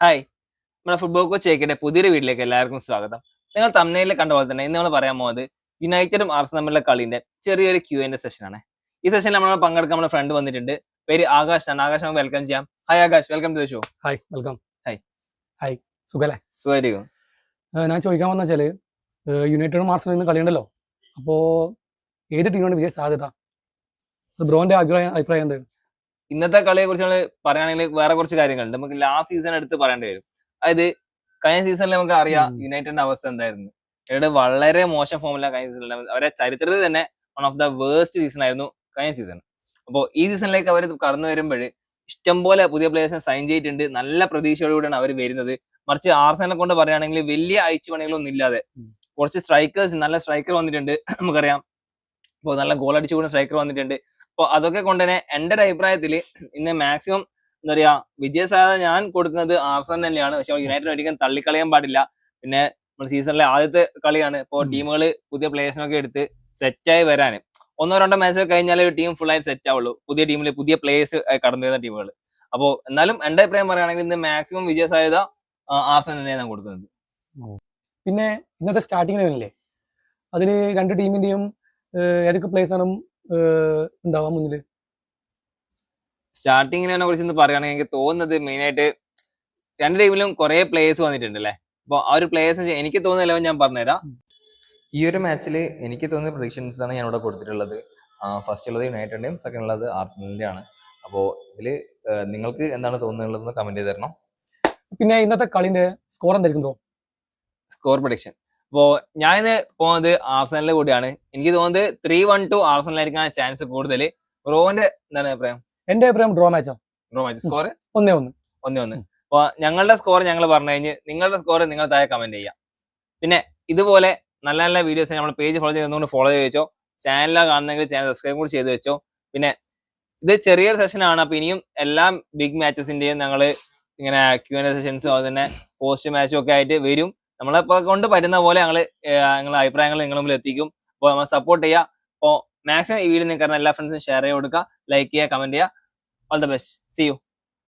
Hi നമ്മുടെ football coach ഏക്കയുടെ പുതിയൊരു വീട്ടിലേക്ക് എല്ലാവർക്കും സ്വാഗതം. നിങ്ങൾ തമ്മിലെ കണ്ട പോലെ തന്നെ ഇന്ന് നമ്മൾ പറയാൻ പോകുന്നത് യുണൈറ്റഡും ആർസ് തമ്മിലുള്ള കളിന്റെ ചെറിയൊരു ക്യൂ എന്റെ സെഷനാണ് ഈ സെഷനിൽ നമ്മൾ പങ്കെടുക്കാൻ നമ്മുടെ ഫ്രണ്ട് വന്നിട്ടുണ്ട്. പേര് ആകാശ് ആണ്. ആകാശ് നമുക്ക് വെൽക്കം ചെയ്യാം. Hi Akash. Welcome to the show hi welcome hi. Hi സുഖല്ലേ? സുഖമായിരിക്കും ഞാൻ ചോദിക്കാൻ വന്ന വെച്ചാൽ ഏഹ് യുണൈറ്റഡും ആർസ് ഇന്ന് കളിയുണ്ടല്ലോ. അപ്പോ ഏത് ടീമാണ് വിജയ സാധ്യത? ബ്രോന്റെ അഭിപ്രായം അഭിപ്രായം എന്താണ് ഇന്നത്തെ കളിയെ കുറിച്ച് നമ്മൾ പറയുകയാണെങ്കിൽ വേറെ കുറച്ച് കാര്യങ്ങളുണ്ട്. നമുക്ക് ലാസ്റ്റ് സീസൺ എടുത്ത് പറയേണ്ടി വരും. അതായത് കഴിഞ്ഞ സീസണിൽ നമുക്ക് അറിയാം. യുണൈറ്റഡിന്റെ അവസ്ഥ എന്തായിരുന്നു. ഇവരുടെ വളരെ മോശം ഫോമിലാണ് കഴിഞ്ഞ സീസണിൽ അവരെ ചരിത്രത്തിൽ തന്നെ one of the worst season ആയിരുന്നു കഴിഞ്ഞ സീസൺ അപ്പോൾ ഈ സീസണിലേക്ക് അവർ കടന്നു വരുമ്പോൾ ഇഷ്ടംപോലെ പുതിയ പ്ലേയേഴ്സിനെ സൈൻ ചെയ്തിട്ടുണ്ട്. നല്ല പ്രതീക്ഷയോടുകൂടിയാണ് അവർ വരുന്നത്. മറിച്ച് ആർസനെ കൊണ്ട് പറയുകയാണെങ്കിൽ വലിയ അയച്ചുപണികളൊന്നും ഇല്ലാതെ കുറച്ച് സ്ട്രൈക്കേഴ്സ് നല്ല സ്ട്രൈക്കർ വന്നിട്ടുണ്ട്. നമുക്കറിയാം. ഇപ്പോൾ നല്ല ഗോൾ അടിച്ചു കൂടുന്ന സ്ട്രൈക്കർ വന്നിട്ടുണ്ട്. അപ്പോൾ അതൊക്കെ കൊണ്ട് തന്നെ എന്റെ ഒരു അഭിപ്രായത്തിൽ ഇന്ന് മാക്സിമം എന്താ പറയാ വിജയസാധ്യത ഞാൻ കൊടുക്കുന്നത് ആർസൺ തന്നെയാണ്. പക്ഷെ യുണൈറ്റഡ് ഒരിക്കലും തള്ളിക്കളയാൻ പാടില്ല. പിന്നെ നമ്മുടെ സീസണിലെ ആദ്യത്തെ കളിയാണ്. ഇപ്പോൾ ടീമുകൾ പുതിയ പ്ലേയേഴ്സിനൊക്കെ എടുത്ത് സെറ്റായി വരാൻ ഒന്നോ രണ്ടോ മാച്ച് കഴിഞ്ഞാൽ ടീം ഫുൾ ആയിട്ട് സെറ്റ് ആവുള്ളൂ. പുതിയ ടീമിൽ പുതിയ പ്ലേയേഴ്സ് കടന്നു വരുന്ന ടീമുകൾ അപ്പോൾ എന്നാലും എന്റെ അഭിപ്രായം പറയുകയാണെങ്കിൽ ഇന്ന് മാക്സിമം വിജയസാധ്യത ആർസൺ തന്നെയാണ് ഞാൻ കൊടുക്കുന്നത്. പിന്നെ ഇന്നത്തെ സ്റ്റാർട്ടിംഗ് ലെവലില്ലേ അതിൽ രണ്ട് ടീമിന്റെയും ഏതൊക്കെ പ്ലേസ് ആണ് ഉണ്ടാവാൻ മുന്നിൽ സ്റ്റാർട്ടിങ്ങിനെ കുറിച്ച് ഇന്ന് പറയുകയാണെങ്കിൽ എനിക്ക് തോന്നുന്നത് മെയിൻ ആയിട്ട് രണ്ട് ടീമിലും കുറെ പ്ലേയേഴ്സ് വന്നിട്ടുണ്ട് അല്ലേ അപ്പോൾ ആ ഒരു പ്ലേയേഴ്സ് എനിക്ക് തോന്നുന്ന ലെവൽ ഞാൻ പറഞ്ഞുതരാം. ഈ ഒരു മാച്ചിൽ എനിക്ക് തോന്നുന്ന പ്രൊഡിക്ഷൻസ് ആണ് ഞാൻ ഇവിടെ കൊടുത്തിട്ടുള്ളത് ഫസ്റ്റ് ഉള്ളത് യുണൈറ്റഡിന്റെയും സെക്കൻഡ് ഉള്ളത് ആർസണലിന്റെ ആണ് അപ്പോൾ ഇതിൽ നിങ്ങൾക്ക് എന്താണ് തോന്നുന്നുള്ളതെന്ന് കമന്റ് ചെയ്ത് തരണം. പിന്നെ ഇന്നത്തെ കളിന്റെ സ്കോർ എന്തായിരിക്കും സ്കോർ പ്രൊഡിക്ഷൻ അപ്പോൾ ഇന്ന് പോകുന്നത് ആർസനലിന്റെ കൂടിയാണ്. എനിക്ക് തോന്നുന്നത് ത്രീ വൺ ടു ആർസനലായിരിക്കാൻ ചാൻസ് കൂടുതൽ. റോന്റെ എന്താണ് അഭിപ്രായം? എന്റെ അഭിപ്രായം ഡ്രോ മാച്ചോ ഡ്രോ മാച്ച് സ്കോർ ഒന്നേ ഒന്ന്. ഒന്നേ ഒന്ന്. അപ്പൊ ഞങ്ങളുടെ സ്കോർ ഞങ്ങൾ പറഞ്ഞു കഴിഞ്ഞ് നിങ്ങളുടെ സ്കോർ നിങ്ങൾ താഴെ കമന്റ് ചെയ്യാം. പിന്നെ ഇതുപോലെ നല്ല നല്ല വീഡിയോസ് നമ്മൾ പേജ് ഫോളോ ചെയ്തുകൊണ്ട് ഫോളോ ചെയ്ത് വെച്ചോ. ചാനലാണ് കാണുന്നെങ്കിൽ ചാനൽ സബ്സ്ക്രൈബ് കൂടി ചെയ്ത് വെച്ചോ. പിന്നെ ഇത് ചെറിയൊരു സെഷൻ ആണ്. അപ്പൊ ഇനിയും എല്ലാ ബിഗ് മാച്ചസിന്റെയും ഞങ്ങൾ ഇങ്ങനെ ക്യൂ എൻ സെഷൻസും അതുപോലെ തന്നെ പോസ്റ്റ് മാച്ചും ഒക്കെ ആയിട്ട് വരും. നമ്മളെ കൊണ്ട് പറ്റുന്ന പോലെ ഞങ്ങൾ നിങ്ങളുടെ അഭിപ്രായങ്ങൾ നിങ്ങളുടെ മുമ്പിൽ എത്തിക്കും. അപ്പോൾ നമ്മൾ സപ്പോർട്ട് ചെയ്യുക അപ്പോൾ മാക്സിമം ഈ വീഡിയോ നിങ്ങൾക്ക് എല്ലാ ഫ്രണ്ട്സും ഷെയർ ചെയ്ത് കൊടുക്കുക. ലൈക്ക് ചെയ്യുക കമന്റ് ചെയ്യുക. All the best see you